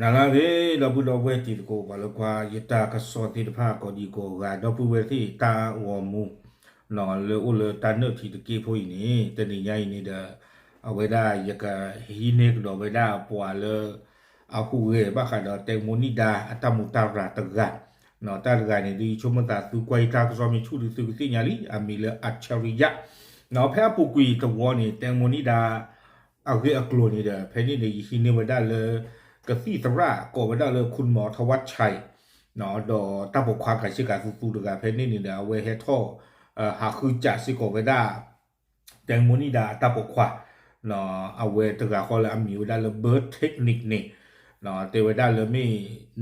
နာလာဘေလောဘူးလောဘွဲတီကိုဘာလောကွာယတာကစောတိတဖာကိုဒီကိုကတော့ပူဝဲတိတာဝမူနော်လေဦးလေတန်နုတီတကေဖိုးနေတနေရိုင်းနေတဲ့အဝေဒယကဟီနေကတော့ဝေဒပွာလေအခုဝဲဘာခါတော့တေမူနီဒါအတမူတာရာတကနော်တာရကနေဒီချုံမတာသူကွိုက်တာကစောမီချူဒီသူသိညာလီအမီလအချရီယနော်ဖဲပူကွီကဝနေတေမူနီဒါအဂေအကလိုနေတဲ့ဖဲနေဒီဟီနေဝဒါလေ กระซี่สระโกไปได้เลยคุณหมอทวัชชัยเนาะดอตั้งบทความกายชื่อการสูสูดูการเพนนี่นี่เดาเวเฮทอเอ่อหาคือจากซิโกไปได้แตงโมนิดาตั้งบทความเนาะเอาเวตระโกเลยอามิวได้เลยเบิร์ดเทคนิคนี่เนาะเตวได้เลยไม่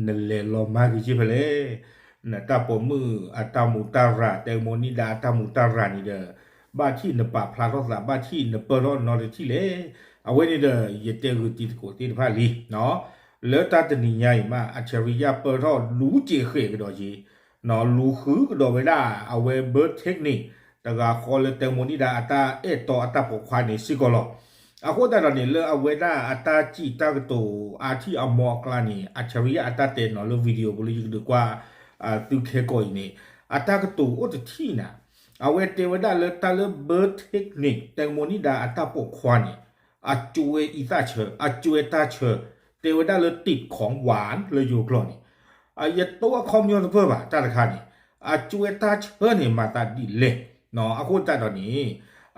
เนเลลอมาคือชิไปเลยนะตาปมืออาตามุตาราแตงโมนิดาตามุตารานี่เด้อบ้านที่เนปาพลาก็สาบ้านที่เนเปอรอนนอนที่เลยเอาเว้นี่เด้อเยเตอร์ติโกตินพาลีเนาะ လောတတနိညာမှာအချရိယပေါ်တော့လူကြည့်ခေကတော့ကြီးနော်လူခုကတော့ဝေလာအဝေဘတ်တက်နစ်တကခေါ်လက်တမနီဒါအတာအဲ့တော်အတာပေါ်ခွာနေစီကောလောအခုတရနေလအဝေဒါအတာကြည့်တကတူအာတိအမောကလနီအချရိယအတာတဲ့နော်လူဗီဒီယိုဘလို့ယူတကွာအသူခဲကိုနေအတာကတူဥတတိနာအဝေတေဝဒါလတလဘတ်တက်နစ်တမနီဒါအတာပေါ်ခွာနေအချွေဤတာချေအချွေတာချေ เทวดาเลยติดของหวานเลยอยู่กลอนี่อายตัวคอมยอนเพื่อบ่าจ้าละคานี่อะจวยตาเพื่อนี่มาตาดิเล่เนาะอาคุณจ้าตอนนี้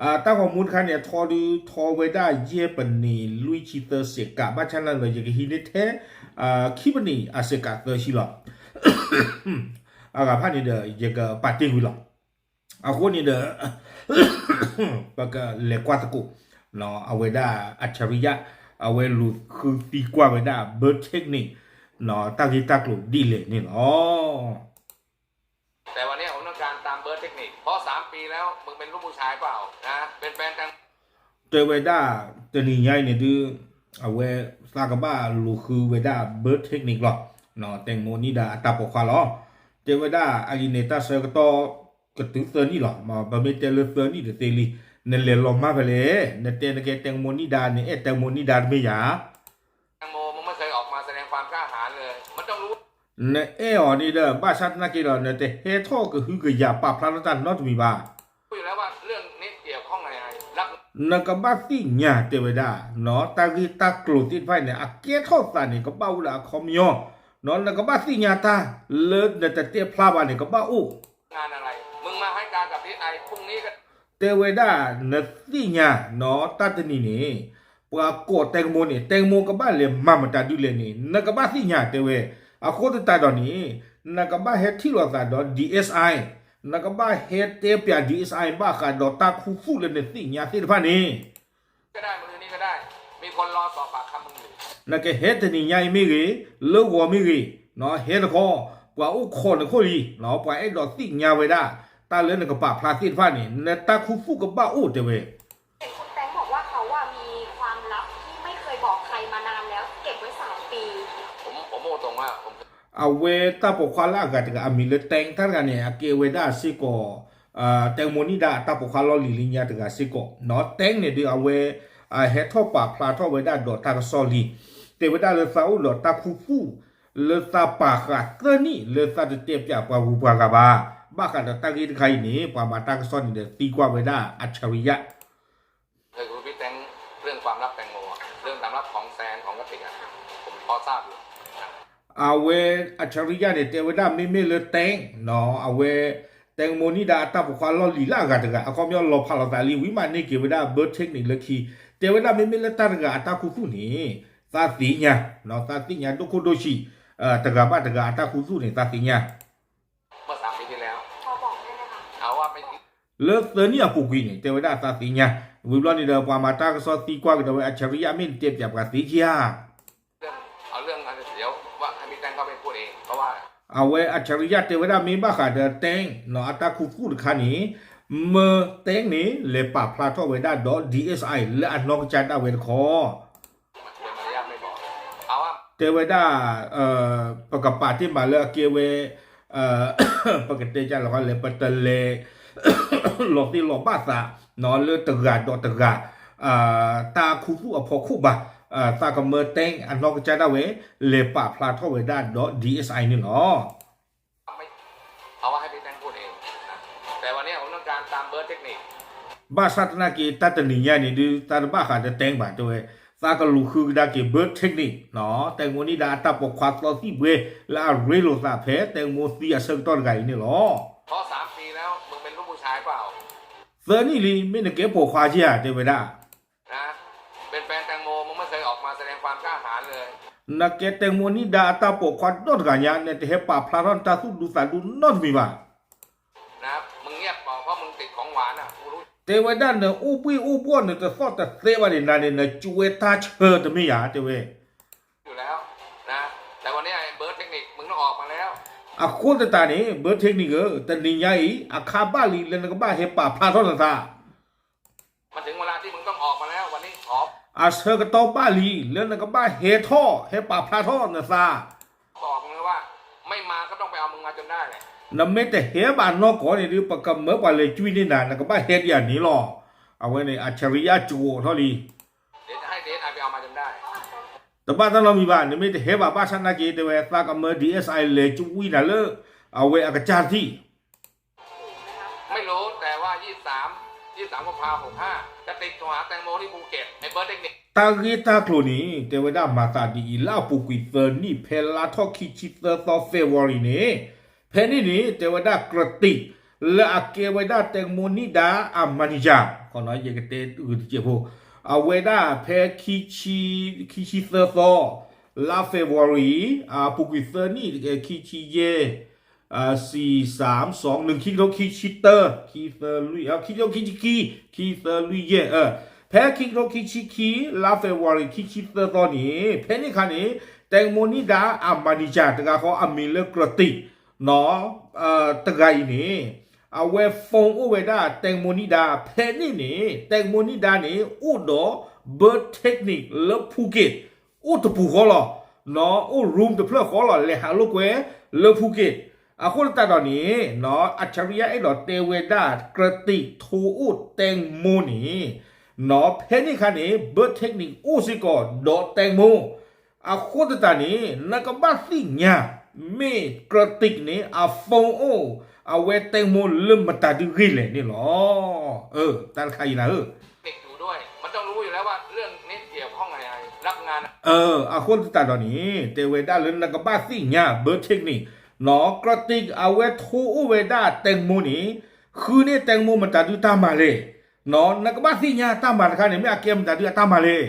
อ่าตั้งของมูลคันเนี่ยทอดูทอไว้ด้าเย่ปนีลุยชิเตอร์เสกกะบ้านฉันนันเลยอย่างฮีนิเทอ่าคิปนีอาเสกกะเตอร์ชิลออากับพันนี่เดอยักับปาร์ตี้วิลล์อาคนนี่เดอปากเลกวาตะกุเนาะเอาไวด้าอัจฉริยะ เอาไว้หลุคือตีกว่าไว้ได้เบิร์ดเทคนิคเนาะตั้งที่ตั้งหลุดดีเลยนี่เนาะแต่วันนี้ผมต้องการตามเบิร์ดเทคนิคเพราะสามปีแล้วมึงเป็นลูกผู้ชายเปล่านะเป็นแฟนกันเจอไว้ได้แต่นี่ใหญ่เนี่ยดือเอาไว้ซากบ้าลูคือไว้ได้เบิร์ดเทคนิคหรอกเนาะแตงโมนี่ดาตาปกควาล้อเจอไวด้อาริเนต้าเซอร์ก็ต่อกระตุ้นเซอร์นี่หรอมาบะเมเจเลเซอร์นี่เดเตลี เนเลลอมมาไปเลยเนเตนเกแตงโมนิดาเนี่ยเแตงโมนิดาไม่หยาแตงโมมันไม่เคยออกมาแสดงความกล้าหาญเลย มันต้องรู้เนเอออนี่เด้อบ้าชัดนักกีฬาเนแต่เฮโอก็คือกยาปาพระรัตนนอตมีบ้าคุยแล้วว่าเรื่องนี้เกี่ยวข้องอะไรรักนักบ้าที่หยาเตวดาเนาะตากีตากลุติดไฟเนี่ยอเกโทสันเนี่ก็เบ้าอุลาคอมยอนอนนักบ้าที่หยาตาเลิศเนแต่เตี้ยพระบานเนี่ก็บ้าอู้งานอะไร te we da ne ti nya no ta te ni ni pa ko teng mo ni teng mo ka ba le ma ma ta du le ni na ka ba ti nya te we a kho ta do ni na ka ba he thi lo ta do DSI နကဘာဟက်တေပြဒီအဆိုင်ဘာခါဒေါ်တာခုဖူလည်းနေသိညာသိတဖာနေ ก็ได้มือนี้ก็ได้ มีคนรอสอบปากคำมึงอยู่ နကဟက်တနီညာမီရီလောဝမီရီနော်ဟဲတခေါ်ပွာဥခေါ်နခိုလီနော်ပွာအဲ့တော့သိညာဝေဒ ตาเลือนกับปากพลาซีดฟ้านี่ในตาคุฟูกับบ้าอู้เจเวเห็นคุณแตงบอกว่าเขาว่ามีความลับที่ไม่เคยบอกใครมานานแล้ว เก็บไว้สามปี ผมผมโมตรงว่าผมเอาเวตาปกควาลากันกับอมิเลแตงท่านกันเนี่ยเกเวดาซิโกเอ่อแตงโมนิดาตาปกควาลอลิลิญาตกับซิโกเนาะแตงเนี่ยดูเอาเวเอ่อเฮทอปากปลาทอเวด้าดอตากซอลีเตเวดาเลซาอุดอตาคูฟูเลซาปากะเกนี่เลซาเตเปียปาบูปากาบา บ้ากันแต่ตั้งยินใครนีความมาตั้งซ่อนเดี๋ยวตีกวามไว้ได้อัจฉริยะเคยคุยพี่แตงเรื่องความลับแตงโมเรื่องความลับของแซนของกติกอะผมพอทราบอยู่เอาเวอัจฉริยะเนี่ยเตวิด้าไม่ไม่เลยแตงเนาะเอาเวแตงโมนี่ดาตาบุความลอลีล่ากันกันอาความย้อนลอพาลตาลีวิมานนี่เกี่ยวด้าเบิร์ดเทคนิคเลยคีเตวิด้าไม่ไม่เลยตั้งกันตาคู่คู่นี่ตาสีเนี่ยเนาะตาสีเนี่ยทุกคนโดชิเอ่อตะกาบ้าตะกัาตาคู่คู่นี่ตาสีเนี่ย เลเซนี่อะปุกินเทวดาซาสิญาวิบลอนี่เดอวามมาตากซอตีกว่าเดออัจฉริยะมินเจ็บจับกับสีเชียเอาเรื่องอะไรเดี๋ยวว่าให้มีแตงเข้าไปพูดเองเพราะว่าเอาไว้อัจฉริยะเทวดามีบ้าขาเดอแตงเนาะอัตตาคูคูดขานี้เมื่อเต็งนี้เลปาพลาทอเวด้าดอดีเอสไอและอันนอกจันดาเวนคอเทวดาเอ่อประกอบปาที่มาเลเกเวเอ่อปกติจันแล้วก็เลปตะเล ตกาดอตกาอ่าตาคูฟูอพอคูบะอ่าตากเมอเต็งอันนอกจะได้เวเลปะพลาทอเวด้าดอ DSI นี่เนาะไม่เอาว่าให้พี่แตงพูดเองนะแต่วันนี้ผมต้องการตามเบิร์ดเทคนิคบาสัตนากีตัตนิญานี่ดูตาบ้าขาดเต็งบาตัวเวตากลูคือดากีเบิร์ดเทคนิคเนาะแตงโมนี่ดาตาปกควาตอที่เวลาเรโลซาเพแตงโมซีอาเซงตอนไกนี่เนาะเพราะสามปีแล้ว มึงเป็นลูกผู้ชายเปล่าเซอร์นี่ลีไม่ได้เก็บปกควาเชียเตเวด้านะเป็นแฟนแตงโมมึงไม่เคยออกมาแสดงความกล้าหาญเลยนักเก็ตแตงโมนี่ดาตาปกควาดอดกันยาเนี่ยเฮปาพลารอนตาสุดูสาดูนอดมีบานะมึงเงียบบอกเพราะมึงติดของหวานอะกูรู้เทวดาเนี่ยอุปุยอุปวนเนี่ยจะสอดแต่เสวะเนี่ยนั่นเนี่ยจวยตาเชิดไม่ยาเตเวอ นี่ยายอะคาบาลีเลนกบ้าเฮปาพลารอนตามันถึงเวลาที่มึงต้องออกมาแล้ววันนี้ขออาเซกตอบาลีเลนกบ้าเฮท่อเฮปาพลารอนนะซาบอกมึงเลยว่า ไม่มาก็ต้องไปเอามึงมาจนได้เลยนำเมแต่เฮบานอกก่อนนี่ดูปากกำเมื่อวันเลยจุยนี่นานกบ้าเฮดอย่างนี้หรอเอาไว้ในอัจฉริยะจูเท่านี้ แต่บ้านเรามีบ้านนี่ไม่แต่เฮบาบ้าชันนาเกตเวสากำเมื่อดีเอสไอเลยจุยนั่นเลยเอาไว้อากาศจารที่ไม่รู้แต่ว่า 23 23กุมภาพันธ์65จะติดตัวหาแตงโมที่ภูเก็ตไอ้เบิร์ดเทคนิคตาเกตาโคลนี่เทวดามาตาดีลาปุกุยเฟอร์นี่เพลาทอคิชิเตอร์ตอเฟวอรีนี่เพนี่นี่เทวดากระติและอาเกวดาแตงโมนิดาอามานิจาขอน้อยเยกเตอือเจโพอา เวด้าเพคิชิคิชิเตอร์ตอลาเฟวอรีอาปุกุยเฟอร์นี่คิชิเยอ่าสี่สามสองหนึ่งคิโลคิชิเตอร์คิเตอร์ลุยเอาคิโลคิชิคีคิเตอร์ลุยเยเออแพ้คิโลคิชิคีลาเฟวอรีคิชิเตอร์ตอนนี้แพ้นี่คันนี้แตงโมนิดาอามานิจาตะกาเขาอามิเลกรติเนาะเอ่อตะไกนี่ อาเวฟงอุเวดาแตงโมนิดาเพนี่นี่แตงโมนิดานี่อุดอเบอร์เทคนิคเลภูเก็ตอุตปูขอลอนาะอุรูมตะเพลขอลอเลหาลูกเวเลภูเก็ตอาคนตาตอนนี้เนาะอัจฉริยะไอ้ดอเตเวดากระติกทูอุดแตงโมนี่เนาะเพนี่คันนี้เบอร์เทคนิคอุสิกอดอแตงโมอาคนตานี้นักบ้าสิญญาเมกระติกนี่อาฟงโอ เอาเวเต็งมูลลืมมาตาดดึงขี้เลยนี่หรอ เออตาใครนะเออเด็กอยู่ด้วย มันต้องรู้อยู่แล้วว่าเรื่องนี้เกี่ยวข้องอะไรรับงาน เอออาคนตัดตอนนี้เตเวด้าเรื่องนักบ้าสิเนี่ยเบอร์เทคนิคหนอกระติกเอาเวทูเวด้าเต็งมูนี่คือเนี่ยเต็งมูมันตาดดูตามมาเลยหนอนักบ้าสิเนี่ยตามมาค่ะเนี่ยไม่อาเกียมตาดดูตามมาเลย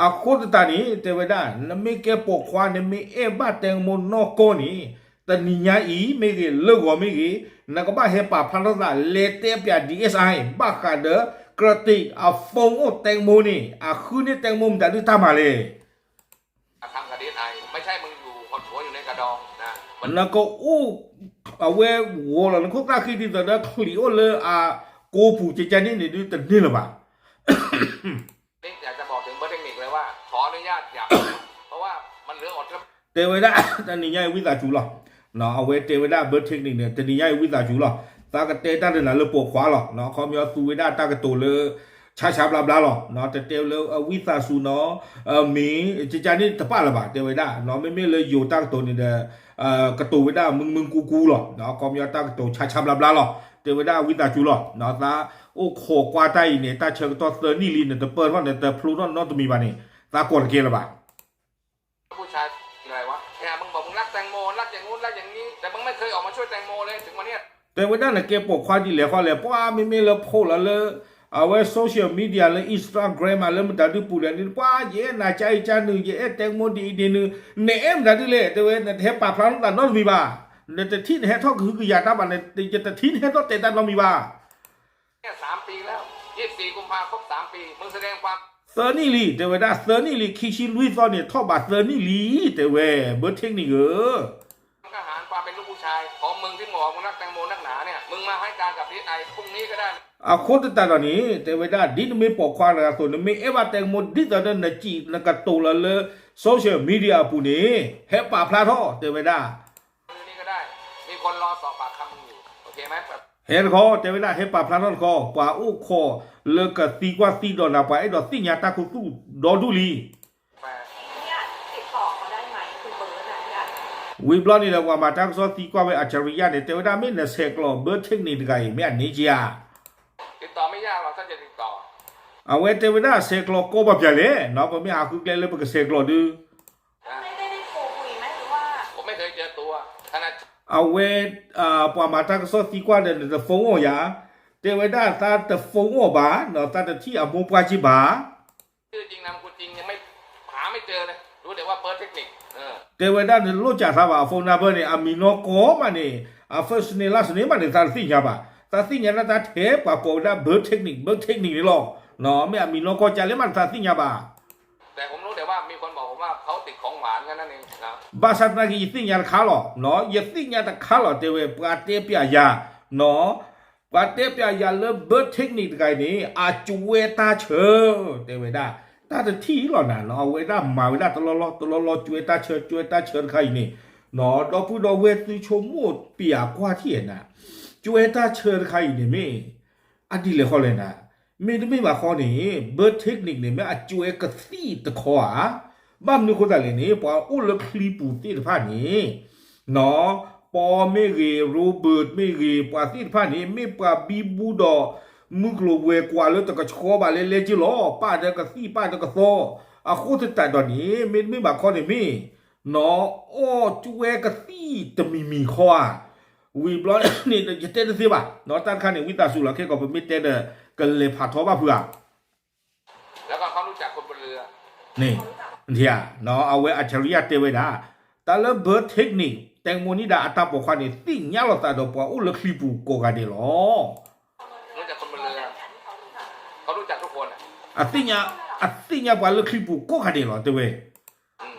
อาโคตตานี่เทวดานะไม่แกปกควาเนี่ยไม่เอบาแตงโมนอกโกนี่แต่นิญาอีไม่เกเลิกว่าไม่เกนักบ้าเฮปาพันธุ์ละเลเตปยาดีเอสไอบาคาเดกระติอาฟงโอแตงโมนี่อาคืนนี่แตงโมมันตาดูตามมาเลยทำกับดีไอไม่ใช่มึงอยู่หดหัวอยู่ในกระดองนะมันนักก็อู้เอาเววัวละนักตาคิดที่ตะนะคลีโอเลยอาโกปูเจจานี่นี่ดูแต่นี่ละบ่านี่อยา อดครับ เทวดาตอนนี้ยายวิสาจูหรอเนาะเอาไว้เทวดาเบิร์ดเทคนิคเนี่ยตอนนี้ยายวิสาจูหรอตากเตตันเนี่ยเลยปวดขวาหรอเนาะเขามีเอาสูเวดาตากตัวเลยชาชาบลาบลาหรอเนาะแต่เทวเลยวิสาสูเนาะเอ่อมีจิจานี่ตะปะละบ่าเทวดาเนาะไม่ไม่เลยอยู่ตากตัวนี่เด้อเอ่อกระตูเวดามึงมึงกูกูหรอเนาะเขามีเอาตากตัวชาชาบลาบลาหรอเทวดาวิสาจูหรอเนาะตาโอ้โคกว่าใจเนี่ยตาเชิงตัวเซอร์นี่ลีเนี่ยตะเปิดว่าเนี่ยตะพลูนอนนอนตมีบานี่ตากดเกละบ่า เนี้ยแต่ว่านั่นน่ะแกปกความดีแล้วเขาเลยเพราะว่าไม่ไม่เลยโพลแล้วเอาไว้โซเชียลมีเดียเลยอินสตาแกรมมาแล้วมันตัดดูปูแล้วนี่ว่าเย่น่าใจจานหนึ่งเย่แตงโมดีดีหนึ่งเนี่ยเอ็มตัดดูเลยแต่ว่าเนี่ยเทปปากพลังตัดนอนมีบ้าเนี่ยแต่ที่เนี่ยท้องคือคืออยากทำอะไรแต่แต่ที่เนี่ยต้องเตะตัดนอนมีบ้าเนี่ยสามปีแล้วยี่สิบสี่กุมภาครบสามปีมึงแสดงความเซอร์นี่ลีแต่ว่าได้เซอร์นี่ลีคิชิลุยซอนเนี่ยท่อบาเซอร์นี่ลีแต่ว่าเบิร์ดเทคนิคเออ ได้ a khot ta da ni te we da din me po kwa la so ne me e ba te mo di da na chi na ka to la le social media pu ni he pa phla tho te we da พรุ่งนี้ก็ได้ มีคนรอสอบปากคำมึงอยู่ โอเคไหมแบบ เฮ็ดคอเตเวดาเฮ็ดปาพลานอนคอปาอุคอเลกะตีกว่าตีดอนาปาไอ้ดอติญาตาคุตุดอดูลี แปด เนี่ยติดต่อเขาได้ไหมคุณเบิร์ตอะพี่อัน ဝီဘလော့နေတော့ကွာမှာတက်ဆောတီကွာပဲအချရီယာနဲ့တေဝဒမင်းနဲ့ဆက်ကလောဘတ်ထက်နေတကကြီးမြတ်နေကြ ติ အဝဲတေဝဒဆက်ကလောကိုဘပြလေနော်ပမအခုကလေးလည်းပကဆက်ကလောဒူ นะ ไม่ได้ได้โทรคุยไหมหรือว่า ผมไม่เคยเจอตัวขนาด အဝဲအာပွာမှာတက်ဆောတီကွာတဲ့ဖုန်းအော်ယာတေဝဒသာတဖုန်းအော်ပါနော်တတတိအမောပွားချီပါ ชื่อจริงนามคุณจริงยังไม่หาไม่เจอเลย รู้แต่ว่าเปิดเทคนิคเออ တေဝဒနဲ့လို့ကြသားပါဖုန်းနံပါတ်နဲ့အမီနိုကောမနဲ့အဖက်စနေလတ်နေမနဲ့သာသိညာပါသာသိညာနဲ့သာထဲပါပေါ်ဒါဘတ်တက်နိကဘတ်တက်နိကလော หนอไม่มีโลโกจะเลมันซาซิญาบาแต่ผมรู้แต่ว่ามีคนบอกผมว่าเขาติดของหวานแค่นั้นเองนะบาสัตนากิยิ่งยาคาหลอหนอยิ่งยาตะคาหลอเตเวปาเตปยยาหนอปาเตปยายาเลเบอร์เทคนิคไกนี้อาจูเวตาเชอเตเวดาตาจะที่หรอนะหนอเวดามาเวดาตลอดตลอดจูเวตาเชอจูเวตาเชอใครนี่หนอดอพูดอเวตุชมูดเปียกว่าที่น่ะจูเวตาเชอใครนี่ไม่อดีเลยเขาเลยนะ กคนแต่เลยนี่ปออุลคลีปูติดผ้านี้เนาะปอไม่เรโรเบิร์ตไม่เรปาติดผ้านี้ไม่ปาบีบูดอมึกโลเวกว่าแล้วตะกะชอบาเลเลจิลอป้าตะกะซีป้าตะกะโซอะโคตรแต่ตอนนี้ไม่ไม่บาข้อนี่มีเนาะโอ้จุเวกะซีตะมีมีข้อวีบลอนี่จะเต้นสิบ่ะเนาะตันคันนี่วิตาสุละแค่ก็เป็นมิเตเดกันเลย พาทอบ่เพื่อ แล้วก็เขารู้จักคนบนเรือ นี่ เทียเนาะเอาไว้อัจฉริยะเตเวดาแต่ละเบิร์ดเทคนิคแตงโมนี่ดาอัตตาปกควานี่สิ่งยาลอตาดอปวอุลคลิปูโกกาเดลอ รู้จักคนบนเรือเขารู้จักทุกคนอ่ะ อะสิ่งยาอะสิ่งยาปวลคลิปูโกกาเดลอเตเว อืม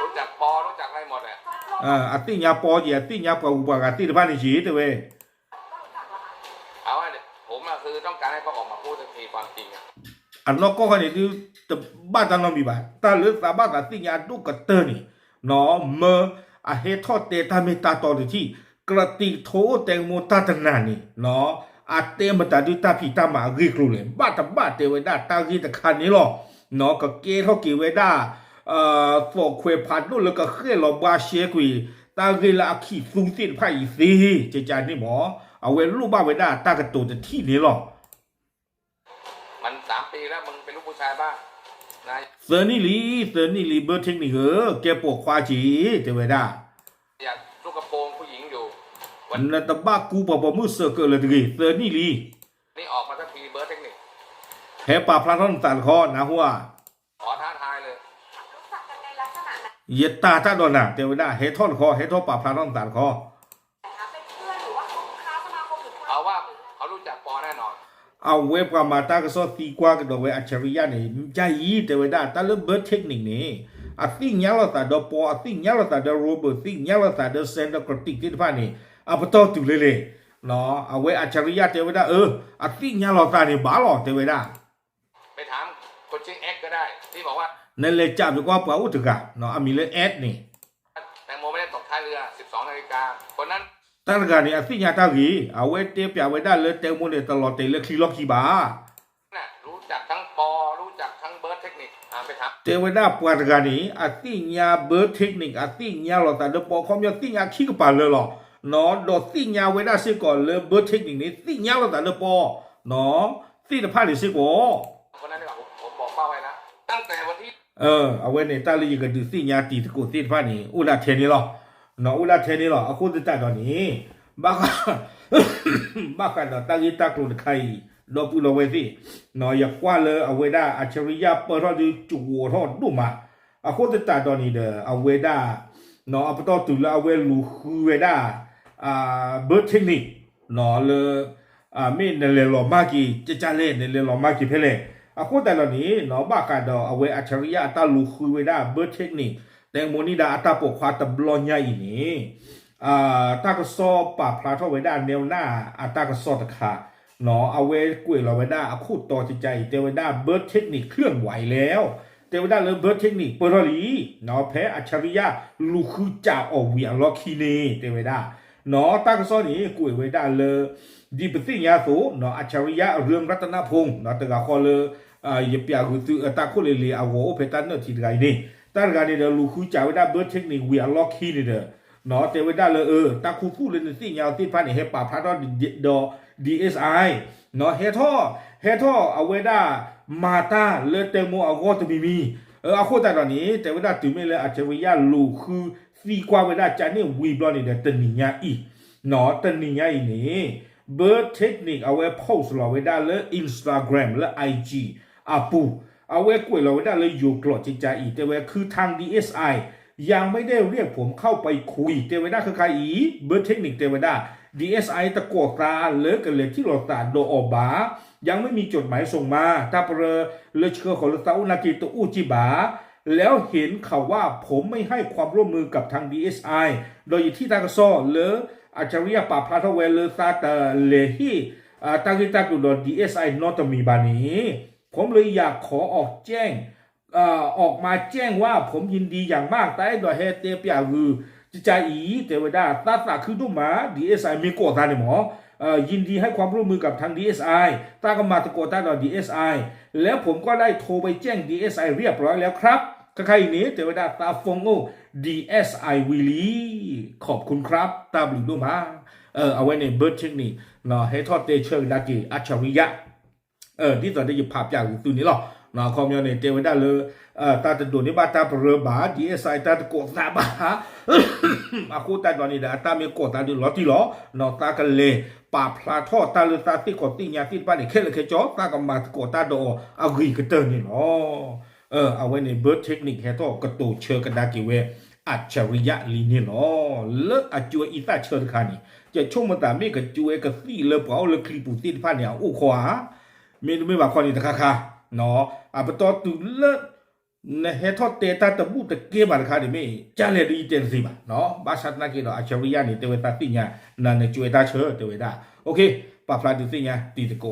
รู้จักปอรู้จักอะไรหมดอ่ะ อ่าอะสิ่งยาปอเยสิ่งยาปวอุปกาติดบ้านนี่จีเตเว อันนอกก็นี่ดูตบ้านตันนอมีบาตาเลสาบ้านสิ่งยาดุกเตอร์นี่เนาะเมอะเฮทอเตตาเมตาตอที่กระติโทแตงโมตาตนานี่เนาะ อาเตมตาดุตาพีตามาริกรูเลยบาตาบาเตเวดาตาริตะคันนี้หรอเนาะก็เกเท่ากี่เวดาเอ่อฟอกควยพัดนู่นแล้วก็เคลื่อนลบาเชกุยตาริละขีสูงสิไพ่สีเจจานี่หมอเอาเวลูกบ้าเวดาตากระตูจะที่นี้หรอ มั ชายบ้างนะเซอร์นี่ลีเซอร์นี่ลีเบอร์เทคนิคเออแกปวดควาจีเตเวดาอยากลูกกระโปรงผู้หญิงอยู่ วันนั้นตะบ้ากูปะปะมือเซอร์เกอร์เลยตะกี้เซอร์นี่ลีนี่ออกมาสักทีเบิร์ดเทคนิคแฮปาพลาทอนตันคอนะหัวขอท้าทายเลยรู้จักกันในลักษณะไหนเยตาตาดอนะเตเวดาเฮทอนคอเฮทอปาพลาทอนตันคอ เอาเว็บกามาตาก so ตีกว่าก็เวอัจฉริยะนี่ใจยีแต่เวดาตาลเบิร์เทคนิคนี่อะติญาลตาดปออะติญาลตาดโรเบิร์ตติญาลตาดเซนดกรติกที่พานี่อะปตอตุเลเลเนาะเอาเวอัจฉริยะเตเวดาเอออะติญาลตานี่บาลอเตเวดาไปถามคนชื่อเอ็กก็ได้ที่บอกว่านั่นเลยจับกว่าปาอุตกะเนาะอะมีเลแอดนี่แตงโมไม่ได้ตกท้ายเรือ 12นาฬิกาคนนั้น ตากานี่อะติญาตากีเอาเวเตปยาเวดาเลเตโมเนตลอดเตเลคีล็อกคีบา น่ะรู้จักทั้งปอรู้จักทั้งเบิร์ดเทคนิคอ่าไปถาม เทวดาปวดกันนี้อติญาเบอร์เทคนิคอติญาเราแต่เดปอคอมยติญาขี้กปาเลยหรอเนาะดอติญาเวดาสิก่อนเลยเบอร์เทคนิคนี้ติญาเราแต่เดปอเนาะติดพาดิสิก่อ คนนั้นดีกว่าผมผมบอกเป้าไว้นะ ตั้งแต่วันที่ เออเอาไว้ในตาลีก็ดูติญาตีตะกูติดพานี่อุลาเทนี่หรอ နော်ဦးလာထဲနေတော့အခုတက်တော့နေဘာကဘာကတော့တာဂီတာကလုန်ခိုင်လောပူလောဝဲစီနော်ရကွာလေအဝေဒာအချရိယပေါ်တော့ဒီကျူဝတော့ဒုမအခုတက်တော့နေတဲ့အဝေဒာနော်အပတော်တူလာဝဲလူခူဝေဒာအာဘတ်ချင်းနီနော်လေအမင်းလေလောမကီကြကြလေနေလေလောမကီဖဲလေအခုတက်တော့နေနော်ဘာကတော့အဝေအချရိယအတလူခူဝေဒာဘတ်ချင်းနီ Dengmoni dah atapo kuata blonya ini. Uh, ตากโซปาพลาทอไว้ด้านแนวหน้าอาตากโซตะขาหนอเอาเวกุยเราไว้ด้าอาคูดต่อใจใจเตวด้าเบิร์ดเทคนิคเคลื่อนไหวแล้วเตวด้าเลยเบิร์ดเทคนิคเปรลีหนอแพ้อัจฉริยะลูคือจ่าออกเวียงล็อกคีเนเตวด้าหนอตากโซนี้กุยไว้ด้าเลยดีปสิยาสูหนออัจฉริยะเรื่องรัตนพงศ์หนอตะกาคอเลยอ่าเยียบยาคือตือตาคู่เลยลยเอาโวเพตันเนอร์ทีไรนี่ တာကကနေလူခုချာဝေဒါဘတ်တက်နီဝီအလော့ခီနေတယ်နော်တေဝေဒါလေเออตาคูพูเลยนี่ညာတိဖာနေဟေပါဖာတော့ဒေါ် DSI နော်ဟေထောဟေထောအဝေဒါမာတာလေတေမိုအဂေါတမီမီเออအခုတတော်နေတေဝေဒါတူမေလေအချရိယလူခုစီကွာဝေဒါဂျာနေဝီဘလော့နေတဲ့တနီညာဤနော်တနီညာဤနေ bird technique အဝဲ post လောဝေဒါလေ Instagram လေ IG အပူ เอาไว้กล้วยเราได้เลยอยู่กรดจริงจาอีแต่ว่าคือทาง DSI ยังไม่ได้เรียกผมเข้าไปคุยเตวดาคือใครอีเบอร์เทคนิคเตวดา DSI ตะกัวกราเลิกกันเลยที่หลอตาโดออบา ยังไม่มีจดหมายส่งมาถ้าเปรเลเคอร์ของลตาอุนากิตอุจิบา แล้วเห็นเขาว่าผมไม่ให้ความร่วมมือกับทาง DSI โดยอยู่ที่ตากซอเลออาจาริยาปาพลาทเวลเลอซาตาเลฮีตากิตากุดอน DSI นอตมีบานี ผมเลยอยากขอออกแจ้งออกมาแจ้งว่าผมยินดีอย่างมากแต่ดอยเฮเตเปียคือจิจาอีเทวดาตาตาคือดุมา DSI มีโกตาเนี่ยหมออ่อยินดีให้ความร่วมมือกับทาง DSI ตาก็มาตะโกตาดอ DSI แล้วผมก็ได้โทรไปแจ้ง DSI เรียบร้อยแล้วครับก็ใครนี้เทวดาตาฟงโอ DSI วิลีขอบคุณครับ ตาบลิงดูมาเออเอาไว้ในเบิร์ดเทคนิคเนาะให้ทอดเตเชิงดากิอัจฉริยะ เออที่ตอนได้ยินภาพจากตัวนี้หรอนาคอมยอนเนี่ยเทวดาเลยเอ่อตาตะดูนี่บาตาเปรบาดีเอสไอตาตะโกตาบา อาคูตาตอนนี้ดาตามีโกตาดิลอติลอนอตากันเลยปาพลาทอตาเลตาติกอติญาติปานี่เคเลเคจอตากับมาโกตาโดอากรีกเตอร์นี่เนาะเออเอาไว้ในเบิร์ดเทคนิคแฮตอกระตูเชอกันดากิเวอัจฉริยะลีนี่เนาะเลิกอจวยอีตาเชิญคานี่จะช่วงมันตาไม่กระจวยกระซี่เลเปล่าเลคลิปูติดพาเนี่ยอู้ขวา เมนูไม่ว่าคนนี้ตะค่ะค่ะเนาะอ่ะปะตอตุเลนะเฮทอเตตาตะบุตะเกบาค่ะดิเมจาเลดีเตนซิบาเนาะบาชัดนะกิโนอัจฉริยะนี่เตเวตาติญานันเนจวยตาเชอเตเวดาโอเคปะพลาดิสิญาตีตะโ